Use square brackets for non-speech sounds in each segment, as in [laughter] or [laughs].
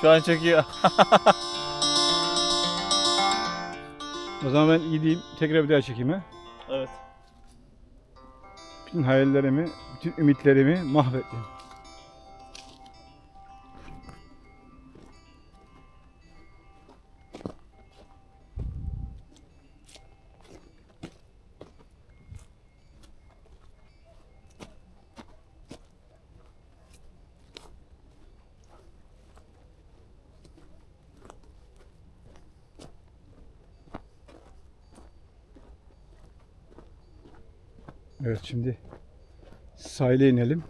Şu an çekiyor. [laughs] O zaman ben gideyim tekrar bir daha çekeyim ha. evet. Bütün hayallerimi, bütün ümitlerimi mahvettim. Evet şimdi sahile inelim.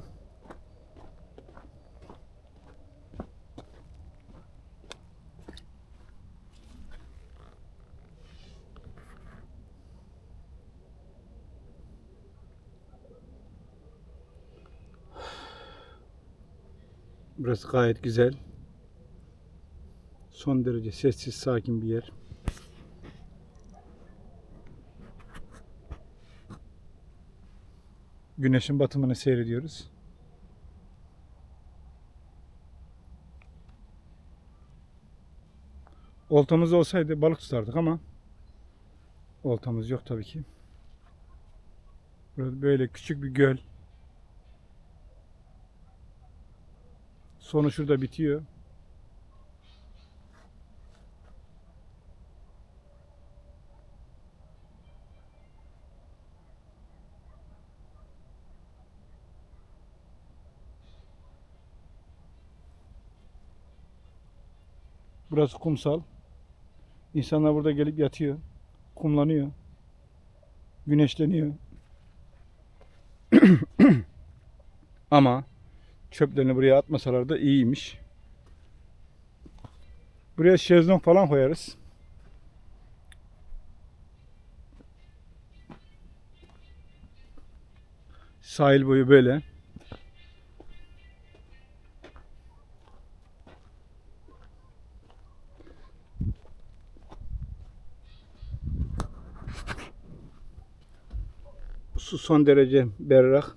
Burası gayet güzel. Son derece sessiz, sakin bir yer. Güneşin batımını seyrediyoruz. Oltamız olsaydı balık tutardık ama oltamız yok tabii ki. Burada böyle küçük bir göl. Sonu şurada bitiyor. Burası kumsal. İnsanlar burada gelip yatıyor. Kumlanıyor. Güneşleniyor. [clears throat] Ama çöplerini buraya atmasalar da iyiymiş. Buraya şezlong falan koyarız. Sahil boyu böyle. Su son derece berrak.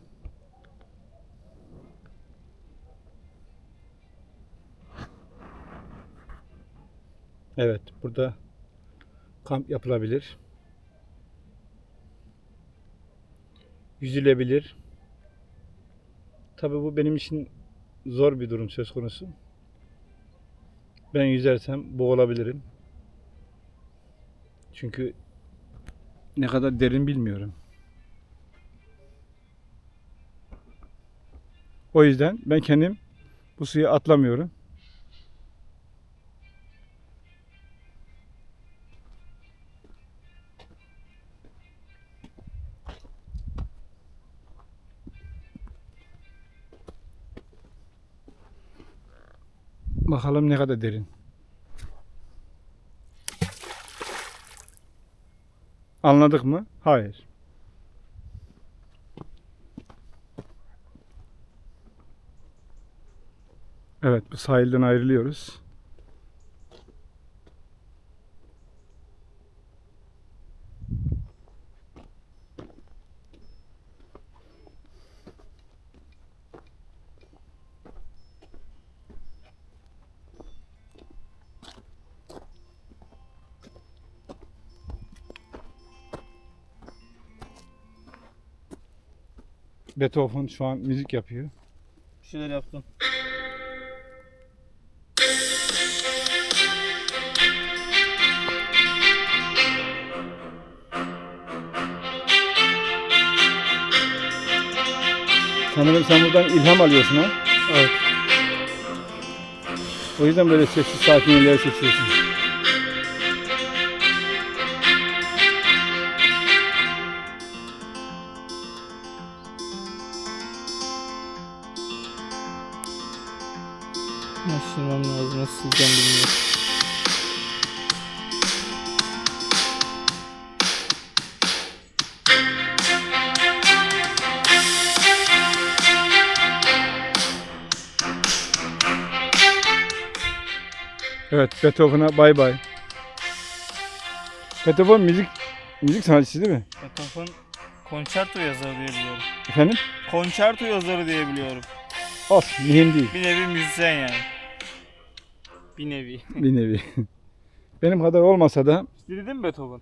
Evet, burada kamp yapılabilir. Yüzülebilir. Tabii bu benim için zor bir durum söz konusu. Ben yüzersem boğulabilirim. Çünkü ne kadar derin bilmiyorum. O yüzden ben kendim bu suya atlamıyorum. Bakalım ne kadar derin. Anladık mı? Hayır. Evet, bu sahilden ayrılıyoruz. Beethoven şu an müzik yapıyor. Bir şeyler yaptın. Sanırım sen buradan ilham alıyorsun ha? Evet. O yüzden böyle sessiz sakin yerler seçiyorsun. Nasıl lazım, nasıl sileceğim bilmiyorum. Evet, Beethoven'a bay bay. Beethoven müzik müzik sanatçısı değil mi? Beethoven konçerto yazarı diye biliyorum. Efendim? Konçerto yazarı diye biliyorum. Olsun, mühim değil. Bir nevi müzisyen yani. Bir nevi. bir nevi. Benim kadar olmasa da Dinledin mi Beethoven?